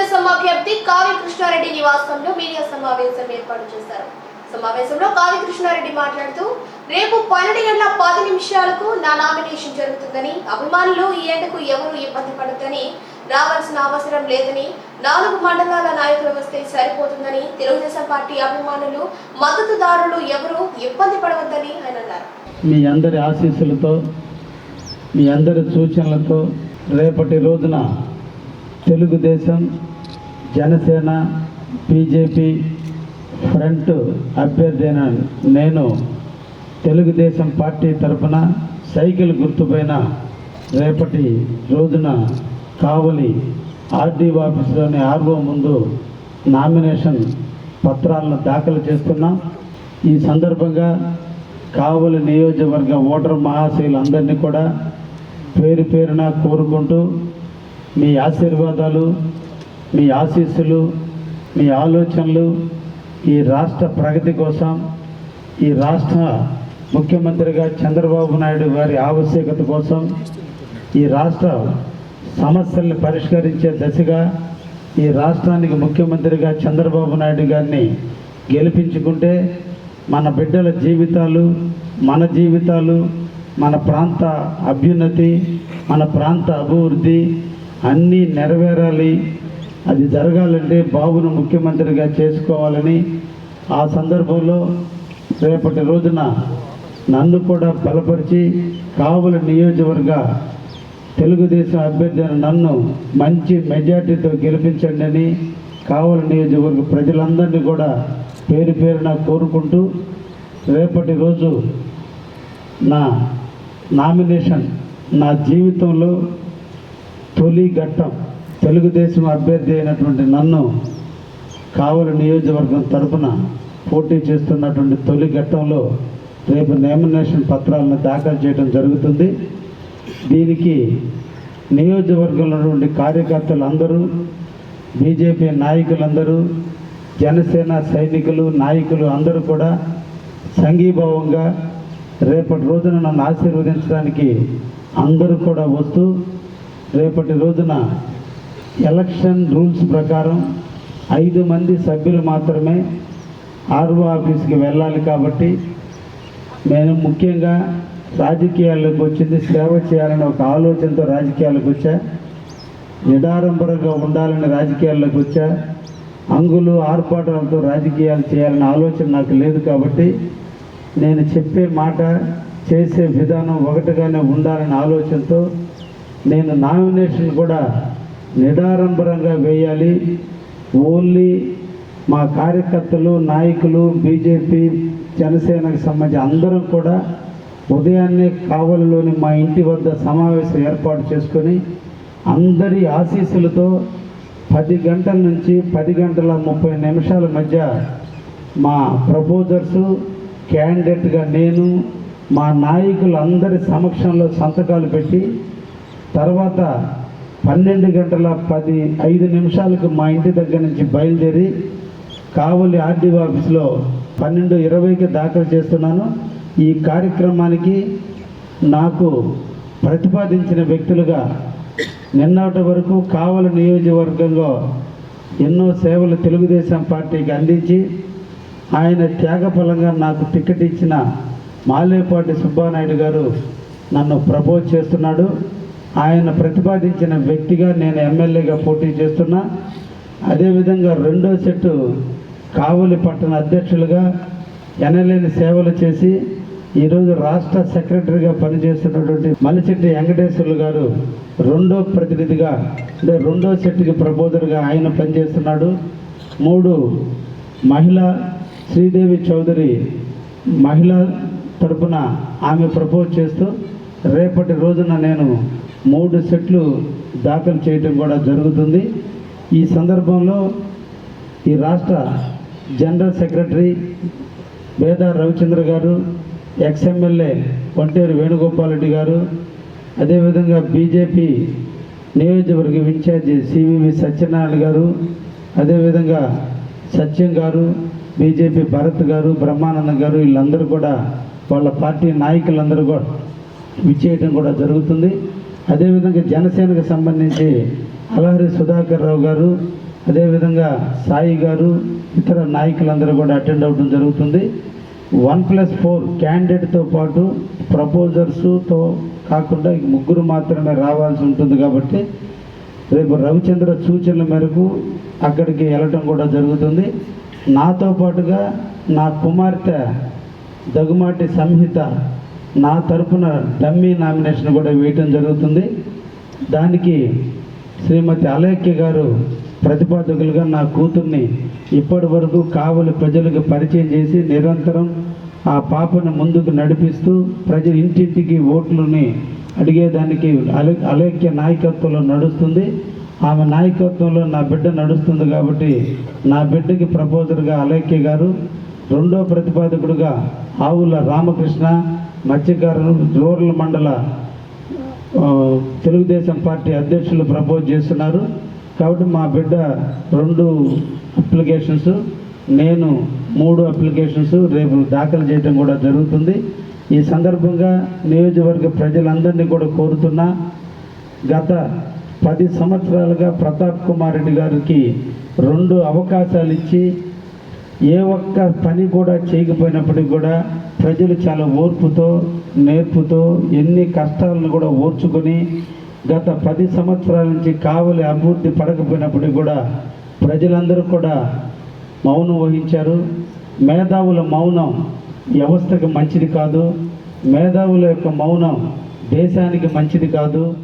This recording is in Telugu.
తెలుగుదేశం అభ్యర్థి కావి కృష్ణారెడ్డి నివాసంలో మీడియా సమావేశం ఏర్పాటు చేశారు. సమావేశంలో కావి కృష్ణారెడ్డి మాట్లాడుతూ రేపు పన్నెండు గంటల పది నిమిషాలకు నా నామినేషన్ జరుగుతుందని అభిమానులు ఈ ఎండకు ఎవరు ఇబ్బంది పడద్దని రావాల్సిన అవసరం లేదని నాలుగు మండలాల నాయకులు వస్తే సరిపోతుందని తెలుగుదేశం పార్టీ అభిమానులు మద్దతుదారులు ఎవరు ఇబ్బంది పడవద్దని ఆయన అన్నారు. మీ అందరి ఆశీస్సులతో మీ అందరి సూచనలతో రేపటి రోజున తెలుగుదేశం జనసేన బీజేపీ ఫ్రంట్ అభ్యర్థి అయిన నేను తెలుగుదేశం పార్టీ తరఫున సైకిల్ గుర్తుపైన రేపటి రోజున కావలి ఆర్డీ ఆఫీసులోని ఆర్ఓ ముందు నామినేషన్ పత్రాలను దాఖలు చేస్తున్నాం. ఈ సందర్భంగా కావలి నియోజకవర్గ ఓటర్ మహాశయులందరినీ కూడా పేరు పేరున కోరుకుంటూ మీ ఆశీర్వాదాలు మీ ఆశీస్సులు మీ ఆలోచనలు ఈ రాష్ట్ర ప్రగతి కోసం ఈ రాష్ట్ర ముఖ్యమంత్రిగా చంద్రబాబు నాయుడు గారి ఆవశ్యకత కోసం ఈ రాష్ట్ర సమస్యల్ని పరిష్కరించే దశగా ఈ రాష్ట్రానికి ముఖ్యమంత్రిగా చంద్రబాబు నాయుడు గారిని గెలిపించుకుంటే మన బిడ్డల జీవితాలు మన జీవితాలు మన ప్రాంత అభ్యున్నతి మన ప్రాంత అభివృద్ధి అన్నీ నెరవేరాలి. అది జరగాలంటే బాబును ముఖ్యమంత్రిగా చేసుకోవాలని ఆ సందర్భంలో రేపటి రోజున నన్ను కూడా బలపరిచి కావుల నియోజకవర్గ తెలుగుదేశం అభ్యర్థి నన్ను మంచి మెజార్టీతో గెలిపించండి అని కావలి నియోజకవర్గ ప్రజలందరినీ కూడా పేరు పేరున కోరుకుంటూ రేపటి రోజు నా నామినేషన్ నా జీవితంలో తొలి ఘట్టం తెలుగుదేశం అభ్యర్థి అయినటువంటి నన్ను కావలి నియోజకవర్గం తరపున పోటీ చేస్తున్నటువంటి తొలి ఘట్టంలో రేపు నామినేషన్ పత్రాలను దాఖలు చేయడం జరుగుతుంది. దీనికి నియోజకవర్గంలో ఉన్నటువంటి కార్యకర్తలు అందరూ బీజేపీ నాయకులందరూ జనసేన సైనికులు నాయకులు అందరూ కూడా సంఘీభావంగా రేపటి రోజున నన్ను ఆశీర్వదించడానికి అందరూ కూడా వస్తూ రేపటి రోజున ఎలక్షన్ రూల్స్ ప్రకారం ఐదు మంది సభ్యులు మాత్రమే ఆర్ఓ ఆఫీస్కి వెళ్ళాలి కాబట్టి నేను ముఖ్యంగా రాజకీయాల్లోకి వచ్చింది సేవ చేయాలని ఒక ఆలోచనతో రాజకీయాలకు వచ్చా. నిడారంబరంగా ఉండాలని రాజకీయాల్లోకి వచ్చా. అంగులు ఆర్పాటాలతో రాజకీయాలు చేయాలనే ఆలోచన నాకు లేదు కాబట్టి నేను చెప్పే మాట చేసే విధానం ఒకటిగానే ఉండాలనే ఆలోచనతో నేను నామినేషన్ కూడా నిడారంభరంగా వేయాలి. ఓన్లీ మా కార్యకర్తలు నాయకులు బీజేపీ జనసేనకు సంబంధించి అందరం కూడా ఉదయాన్నే కావలిలోని మా ఇంటి వద్ద సమావేశం ఏర్పాటు చేసుకొని అందరి ఆశీస్సులతో పది గంటల నుంచి పది గంటల ముప్పై నిమిషాల మధ్య మా ప్రపోజర్సు క్యాండిడేట్గా నేను మా నాయకులందరి సమక్షంలో సంతకాలు పెట్టి తర్వాత పన్నెండు గంటల పది ఐదు నిమిషాలకు మా ఇంటి దగ్గర నుంచి బయలుదేరి కావలి ఆర్డీఓ ఆఫీస్లో పన్నెండు ఇరవైకి దాఖలు చేస్తున్నాను. ఈ కార్యక్రమానికి నాకు ప్రతిపాదించిన వ్యక్తులుగా నిన్నటి వరకు కావల నియోజకవర్గంలో ఎన్నో సేవలు తెలుగుదేశం పార్టీకి అందించి ఆయన త్యాగఫలంగా నాకు టికెట్ ఇచ్చిన మాలేపాటి సుబ్బానాయుడు గారు నన్ను ప్రపోజ్ చేస్తున్నాడు. ఆయన ప్రతిపాదించిన వ్యక్తిగా నేను ఎమ్మెల్యేగా పోటీ చేస్తున్నా. అదేవిధంగా రెండో సెట్టు కావలి పట్టణ అధ్యక్షులుగా ఎనలేని సేవలు చేసి ఈరోజు రాష్ట్ర సెక్రటరీగా పనిచేస్తున్నటువంటి మలిచెట్టి వెంకటేశ్వర్లు గారు రెండో ప్రతినిధిగా అంటే రెండో సెట్కి ప్రపోజర్గా ఆయన పనిచేస్తున్నాడు. మూడు మహిళ శ్రీదేవి చౌదరి మహిళ తరపున ఆమె ప్రపోజ్ చేస్తూ రేపటి రోజున నేను మూడు సెట్లు దాఖలు చేయటం కూడా జరుగుతుంది. ఈ సందర్భంలో ఈ రాష్ట్ర జనరల్ సెక్రటరీ వేద రవిచంద్ర గారు ఎక్స్ఎమ్మెల్యే కొంటేరు వేణుగోపాల్ రెడ్డి గారు అదేవిధంగా బీజేపీ నియోజకవర్గ ఇన్ఛార్జి సివివి సత్యనారాయణ గారు అదేవిధంగా సత్యం గారు బీజేపీ భరత్ గారు బ్రహ్మానందం గారు వీళ్ళందరూ కూడా వాళ్ళ పార్టీ నాయకులందరూ కూడా విచ్చేయటం కూడా జరుగుతుంది. అదేవిధంగా జనసేనకు సంబంధించి అలహరి సుధాకర్ రావు గారు అదేవిధంగా సాయి గారు ఇతర నాయకులందరూ కూడా అటెండ్ అవ్వడం జరుగుతుంది. వన్ ప్లస్ ఫోర్ క్యాండిడేట్తో పాటు ప్రపోజర్స్తో కాకుండా ముగ్గురు మాత్రమే రావాల్సి ఉంటుంది కాబట్టి రేపు రవిచంద్ర సూచనల మేరకు అక్కడికి వెళ్ళటం కూడా జరుగుతుంది. నాతో పాటుగా నా కుమార్తె దగుమాటి సంహిత నా తరపున డమ్మీ నామినేషన్ కూడా వేయటం జరుగుతుంది. దానికి శ్రీమతి అలేఖ్య గారు ప్రతిపాదకులుగా నా కూతుర్ని ఇప్పటి వరకు కావలి ప్రజలకు పరిచయం చేసి నిరంతరం ఆ పాపను ముందుకు నడిపిస్తూ ప్రజల ఇంటింటికి ఓట్లని అడిగేదానికి అలే అలేఖ్య నాయకత్వంలో నడుస్తుంది. ఆమె నాయకత్వంలో నా బిడ్డ నడుస్తుంది కాబట్టి నా బిడ్డకి ప్రపోజర్గా అలేఖ్య గారు రెండో ప్రతిపాదకుడుగా ఆవుల రామకృష్ణ మత్స్యకారులు రూరల్ మండల తెలుగుదేశం పార్టీ అధ్యక్షులు ప్రపోజ్ చేస్తున్నారు. కాబట్టి మా బిడ్డ రెండు అప్లికేషన్స్ నేను మూడు అప్లికేషన్స్ రేపు దాఖలు చేయడం కూడా జరుగుతుంది. ఈ సందర్భంగా నియోజకవర్గ ప్రజలందరినీ కూడా కోరుతున్నా గత పది సంవత్సరాలుగా ప్రతాప్ కుమార్ రెడ్డి గారికి రెండు అవకాశాలు ఇచ్చి ఏ ఒక్క పని కూడా చేయకపోయినప్పటికీ కూడా ప్రజలు చాలా ఓర్పుతో నేర్పుతో ఎన్ని కష్టాలను కూడా ఓర్చుకొని గత పది సంవత్సరాల నుంచి కావలి అభివృద్ధి పడకపోయినప్పటికీ కూడా ప్రజలందరూ కూడా మౌనం వహించారు. మేధావుల మౌనం వ్యవస్థకు మంచిది కాదు. మేధావుల యొక్క మౌనం దేశానికి మంచిది కాదు.